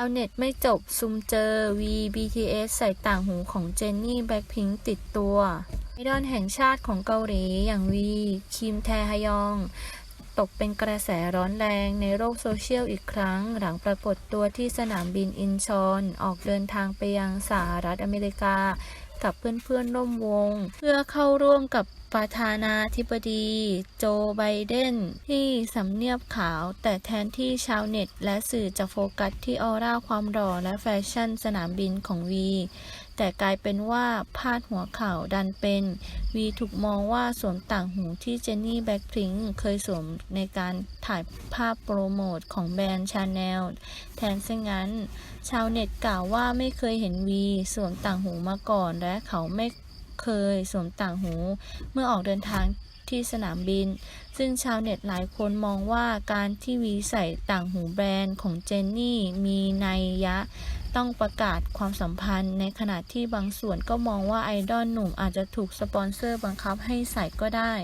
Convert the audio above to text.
ชาวเน็ตไม่จบ ซุมเจอ V BTS ใส่ต่างหูของเจนนี่แบ็คพิงติดตัวไอดอลแห่งชาติของเกาหลีอย่างวี คิมแทฮยอง ตกเป็นกระแสร้อนแรงในโลกโซเชียลอีกครั้ง หลังปรากฏตัวที่สนามบินอินชอนออกเดินทางไปยังสหรัฐอเมริกากับเพื่อนๆร่วมวง เพื่อเข้าร่วมกับ ประธานาธิบดี โจไบเดน ที่สำเนียบขาว แต่แทนที่ชาวเน็ต และสื่อจะโฟกัสที่ออร่าความหล่อและแฟชั่นสนามบินของวี แต่กลายเป็นว่าพาดหัวข่าวดันเป็น วีถูกมองว่าสวมต่างหูที่เจนนี่แบ็คพิงค์เคยสวมในการถ่ายภาพโปรโมทของแบรนด์ชาแนลแทนซะงั้น ชาวเน็ตกล่าวว่าไม่เคยเห็นวีสวมต่างหูมาก่อนและเขาไม่ เคยสวมต่างหู เมื่อออกเดินทางที่สนามบิน ซึ่งชาวเน็ตหลายคนมองว่าการที่วีใส่ต่างหูแบรนด์ของเจนนี่มีนัยยะต้องประกาศความสัมพันธ์ ในขณะที่บางส่วนก็มองว่าไอดอลหนุ่มอาจจะถูกสปอนเซอร์บังคับให้ใส่ก็ได้